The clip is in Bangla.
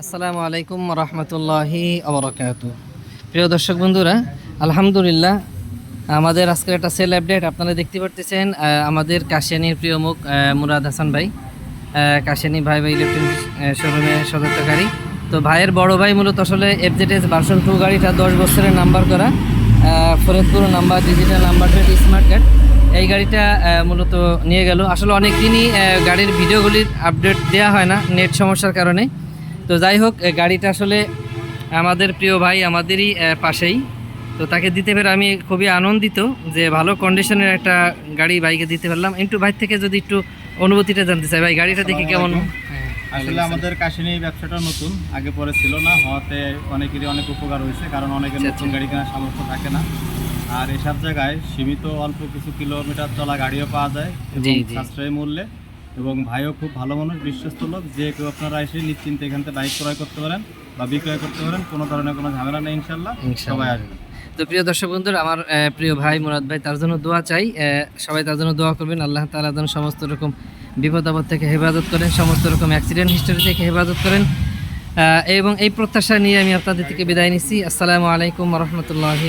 আসসালামু আলাইকুম রহমতুল্লাহি আবরকাত প্রিয় দর্শক বন্ধুরা, আলহামদুলিল্লাহ, আমাদের আজকের একটা সেল আপডেট আপনারা দেখতে পারতেছেন আমাদের কাশিয়ানির প্রিয় মুখ মুরাদ হাসান ভাই। কাশিয়ানি ভাই ভাই ইলেকট্রনিক শোরুমের সদস্যকারী তো ভাইয়ের বড় ভাই মূলত আসলে এফজেডএস ভার্সন টু গাড়িটা দশ বছরের নাম্বার করা Faridpur number digital number plate smart card এই গাড়িটা মূলত নিয়ে গেল। আসলে অনেক দিনই গাড়ির ভিডিওগুলির আপডেট দেওয়া হয় না নেট সমস্যার কারণে। তো যাই হোক গাড়িটা আসলে আমাদের প্রিয় ভাই আমাদেরই আহ, পাশেই। তো তাকে দিতে পেরে আমি খুবই আনন্দিত যে ভালো কন্ডিশনের একটা গাড়ি বাইকে দিতে পারলাম। একটু ভাই থেকে যদি একটু অনুভূতিটা জানতে চাই ভাই গাড়িটা দেখে কেমন? হ্যাঁ, আসলে আমাদের কাশিনী ব্যবসাটা নতুন আগে পরে ছিল না হওয়াতে অনেকেরই অনেক উপকার হয়েছে কারণ অনেকের আচ্ছা, নতুন গাড়ি কেনার সামর্থ্য থাকে না। আর এসব জায়গায় সীমিত অল্প কিছু কিলোমিটার চলা গাড়িও পাওয়া যায় এবং। সাশ্রয়ী মূল্যে। এবং ভাইও খুব ভালো মানুষ বিশ্বস্ত লোক। যে কেউ আপনারা এসে নিশ্চিন্তে এখান থেকে বাইক ক্রয় করতে পারেন বা বিক্রয় করতে পারেন কোনো ধরনের কোনো ঝামেলা নেই ইনশাল্লাহ সবাই আসবেন। তো প্রিয় দর্শক বন্ধুরা আমার প্রিয় ভাই মুরাদ ভাই তার জন্য দোয়া চাই। সবাই তার জন্য দোয়া করবেন। আল্লাহ তাআলা যেন সমস্ত রকম বিপদ আপদ থেকে হেফাজত করেন সমস্ত রকম অ্যাক্সিডেন্ট হিস্টোরি থেকে হেফাজত করেন। এবং এই প্রত্যাশা নিয়ে আমি আপনাদের থেকে বিদায় নিচ্ছি। আসসালামু আলাইকুম রহমতুল্লাহি